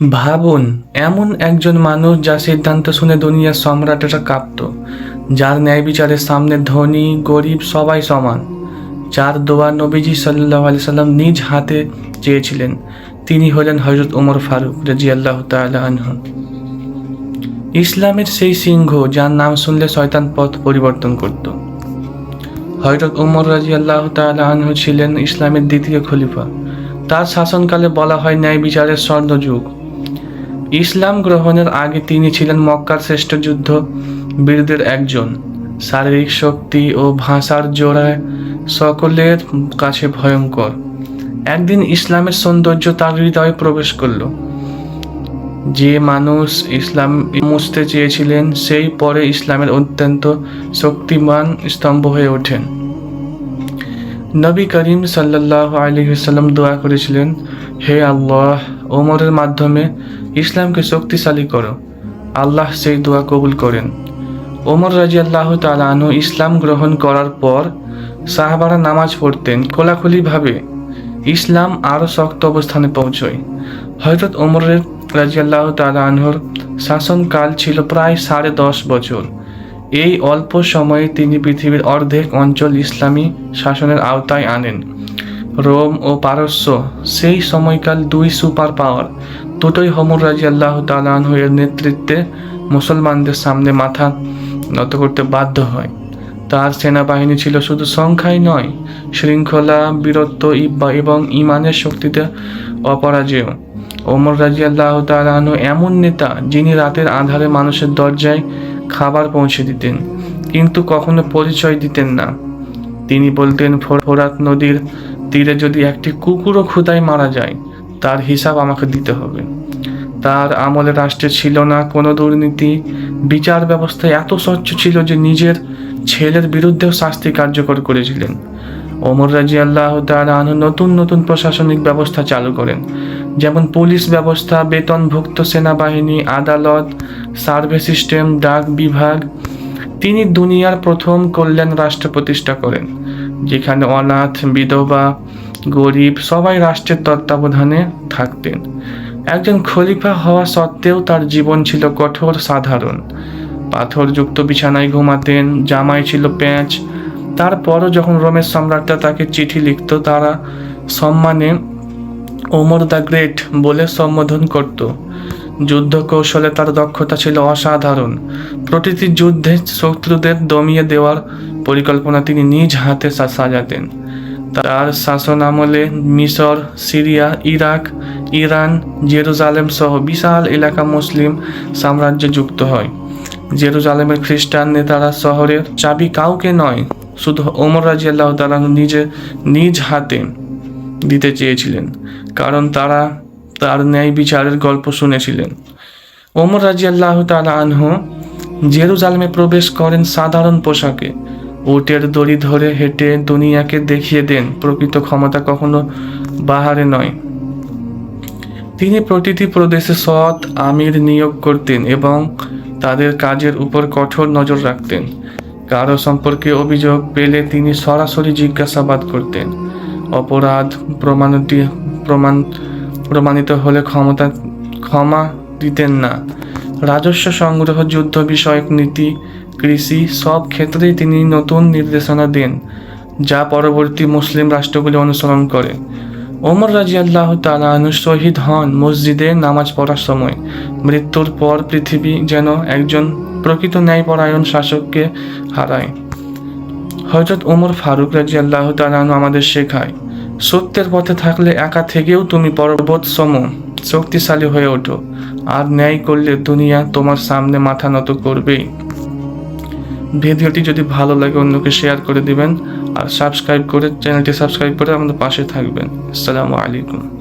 ভাবুন, এমন একজন মানুষ যার সিদ্ধান্ত শুনে দুনিয়ার সম্রাটেরা কাঁপত, যার ন্যায় বিচারের সামনে ধনী, গরিব সবাই সমান, যার দোয়া নবীজি সাল্লাহ আলি সাল্লাম নিজ হাতে চেয়েছিলেন। তিনি হলেন হজরত ওমর ফারুক রাজি আল্লাহ আনহু। ইসলামের সেই সিংহ যার নাম শুনলে শয়তান পথ পরিবর্তন করত। হজরত উমর রাজি আল্লাহ আনহু ছিলেন ইসলামের দ্বিতীয় খলিফা। তার শাসনকালে বলা হয় ন্যায় বিচারের স্বর্ণযুগ। ইসলাম গ্রহণের আগে তিনি ছিলেন মক্কার শ্রেষ্ঠ যুদ্ধ বীরদের একজন। শারীরিক শক্তি ও ভাষার জোড়ায় সকলের কাছে ভয়ঙ্কর। একদিন ইসলামের সৌন্দর্য তার হৃদয়ে প্রবেশ করল। যে মানুষ ইসলাম মুছতে চেয়েছিলেন, সেই পরে ইসলামের অত্যন্ত শক্তিমান স্তম্ভ হয়ে ওঠেন। নবী করিম সাল্লাহ আলহিসাল্লাম দোয়া করেছিলেন, হে আল্লাহ ওমরের মাধ্যমে ইসলামকে শক্তিশালী করো। আল্লাহ সেই দোয়া কবুল করেন। ওমর রাজি আল্লাহ তালানু ইসলাম গ্রহণ করার পর সাহাবারা নামাজ পড়তেন খোলাখুলিভাবে। ইসলাম আরও শক্ত অবস্থানে পৌঁছয়। হজরত ওমরের রাজি আল্লাহ তালানহর শাসনকাল ছিল প্রায় সাড়ে দশ বছর। এই অল্প সময়ে তিনি পৃথিবীর অর্ধেক অঞ্চল ইসলামী শাসনের আওতায় আনেন। রোম ও পারস্য, সেই সময়কাল দুই সুপার পাওয়ার। দুটোই হমর রাজি আল্লাহ তালানহের নেতৃত্বে মুসলমানদের সামনে মাথা নত করতে বাধ্য হয়। তার সেনাবাহিনী ছিল শুধু সংখ্যাই নয়, শৃঙ্খলা, বীরত্ব, ইব্বা এবং ইমানের শক্তিতে অপরাজেয়। ওমর রাজি আল্লাহ তালানহ এমন নেতা যিনি রাতের আধারে মানুষের দরজায় খাবার পৌঁছে দিতেন, কিন্তু কখনো পরিচয় দিতেন না। তিনি বলতেন, ফোরাত নদীর তীরে যদি একটি কুকুরও ক্ষুদায় মারা যায়, তার হিসাব আমাকে দিতে হবে। তার আমলে রাষ্ট্রে ছিল না কোনো দুর্নীতি। বিচার ব্যবস্থা এত স্বচ্ছ ছিল যে নিজের ছেলের বিরুদ্ধেও শাস্তি কার্যকর করেছিলেন। ওমর রাজি আল্লাহ তালু নতুন নতুন প্রশাসনিক ব্যবস্থা চালু করেন, যেমন পুলিশ ব্যবস্থা, বেতনভুক্ত সেনাবাহিনী, আদালত, সার্ভে সিস্টেম, ডাক বিভাগ। তিনি দুনিয়ার প্রথম কল্যাণ রাষ্ট্র প্রতিষ্ঠা করেন। যেখানে অনাথ, বিধবা, গরিব সবাই রাষ্ট্রের তত্ত্বাবধানে থাকতেন। একজন খলিফা হওয়া সত্ত্বেও তার জীবন ছিল কঠোর, সাধারণ। পাথরযুক্ত বিছানায় ঘুমাতেন জামাই ছিল প্যাঁচ। তারপরও যখন রোমের সম্রাটরা তাকে চিঠি লিখত, তারা সম্মানে ওমর দ্য গ্রেট বলে সম্বোধন করত। যুদ্ধ কৌশলে তার দক্ষতা ছিল অসাধারণ। প্রতিটি যুদ্ধে শত্রুদের দমিয়ে দেওয়ার পরিকল্পনা তিনি নিজ হাতে সাজাতেন। তার শাসন আমলে মিশর, সিরিয়া, ইরাক, ইরান, জেরুজালেম সহ বিশাল এলাকা মুসলিম সাম্রাজ্য যুক্ত হয়। জেরুজালেমের খ্রিস্টান নেতারা শহরের চাবি কাউকে নয়, শুধু ওমর রাজি আল্লাহ নিজে নিজ হাতে দিতে চেয়েছিলেন। কারণ তারা তার ন্যায় বিচারের গল্প শুনেছিলেন। ওমর রাজি আল্লাহ আনহু জেরুজালেমে প্রবেশ করেন সাধারণ পোশাকে। উটের দড়ি ধরে হেঁটে দুনিয়াকে দেখিয়ে দেন, প্রকৃত ক্ষমতা কখনো বাহারে নয়। তিনি প্রতিটি প্রদেশে সৎ আমির নিয়োগ করতেন এবং তাদের কাজের উপর কঠোর নজর রাখতেন। কারও সম্পর্কে অভিযোগ পেলে তিনি সরাসরি জিজ্ঞাসাবাদ করতেন। অপরাধ প্রমাণিত প্রমাণ প্রমাণিত হলে ক্ষমতা, ক্ষমা দিতেন না। রাজস্ব সংগ্রহ, যুদ্ধ বিষয়ক নীতি, কৃষি সব ক্ষেত্রেই তিনি নতুন নির্দেশনা দেন, যা পরবর্তী মুসলিম রাষ্ট্রগুলি অনুসরণ করে। ওমর রাজি আল্লাহ তালানু শহীদ হন মসজিদে নামাজ পড়ার সময়। মৃত্যুর পর পৃথিবী যেন একজন প্রকৃত ন্যায়পরায়ণ শাসককে হারায়। হজরত ওমর ফারুক রাজি আল্লাহ তালানু আমাদের শেখায় সত্যের পথে থাকলে একা থেকেও তুমি পর্বত সম শক্তিশালী হয়ে ওঠো। আর ন্যায় করলে দুনিয়া তোমার সামনে মাথা নত করবেই। ভিডিওটি যদি ভালো লাগে, অন্যকে শেয়ার করে দিবেন। আর সাবস্ক্রাইব করে চ্যানেলটি সাবস্ক্রাইব করে আমাদের পাশে থাকবেন। আসসালামু আলাইকুম।